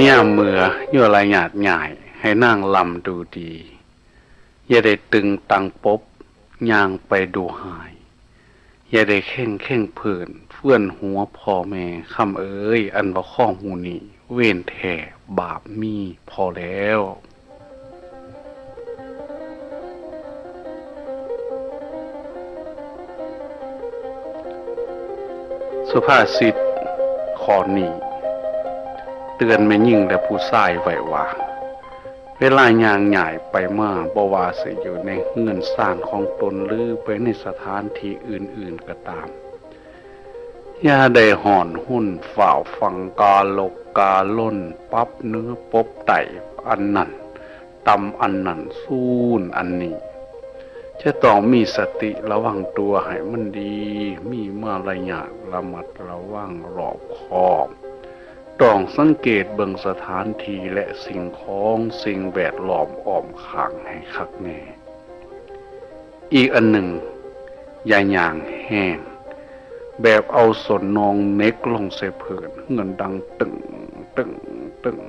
ย่ามเมือยั่วลายหยาดหง่าย ให้นั่งลำดูดี อย่าได้ตึงตังปบย่างไปดูหาย อย่าได้เข่งเข่งเผื่อนเฟื่อนหัวพ่อแม่คำเอ้ย อันว่าข้องหูนี่เว้นแท่บาปมีพอแล้วสุภาษิตขอนี้ เตือนแม่ยิ่งและผู้ชายไว้ว่าเวลายางใหญ่ไปมาบ่ว่าสิอยู่ในเงินสร้างของตนหรือไปในสถานที่อื่นๆก็ตามอย่าได้ห่อนหุ่นฝ่าวฟังกาลกกาล่นปับเนื้อปบไตอันนั้นตำอันนั้นซูนอันนี้ จะต้องมีสติระวังตัวให้มันดี มีมารยาทระมัดระวังรอบคอบ ต้องสังเกตเบิ่งสถานที่และสิ่งของสิ่งแวดล้อมอ้อมข้างให้คักแน่ อีกอันหนึ่งอย่าหย่างแห้ง แบบเอาสนนองเน็กลงใส่เผินเงินดังตึงตึงตึง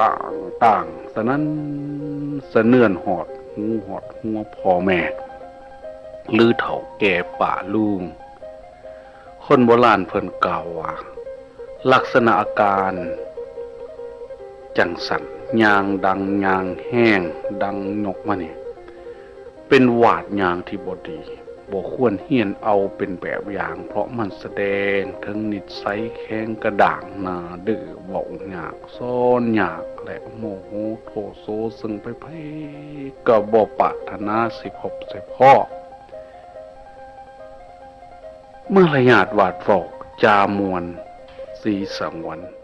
ต่างต่างสนั้นสะเนื่อนหอดหูหอดหัวพ่อแม่หรือเถ่าแก่ป่าลุงคนโบราณเพิ่นกล่าวว่า ลักษณะอาการ จังสันยางดังยางแห้ง ดังนกมาเนี่ยเป็นหวาดยางที่บดีบ่ควรเฮียนเอาเป็นแบบอย่าง เพราะมันแสดงถึงนิสัยแข็งกระด่างนาดื้อเบาหยากซ่อนหยากและโมโหโทโซซึ่งไปไพก็บ่ปรารถนาสิพบใส่พ่อ เมื่อระยาดหวาดฟอกจามวน สีสังวัน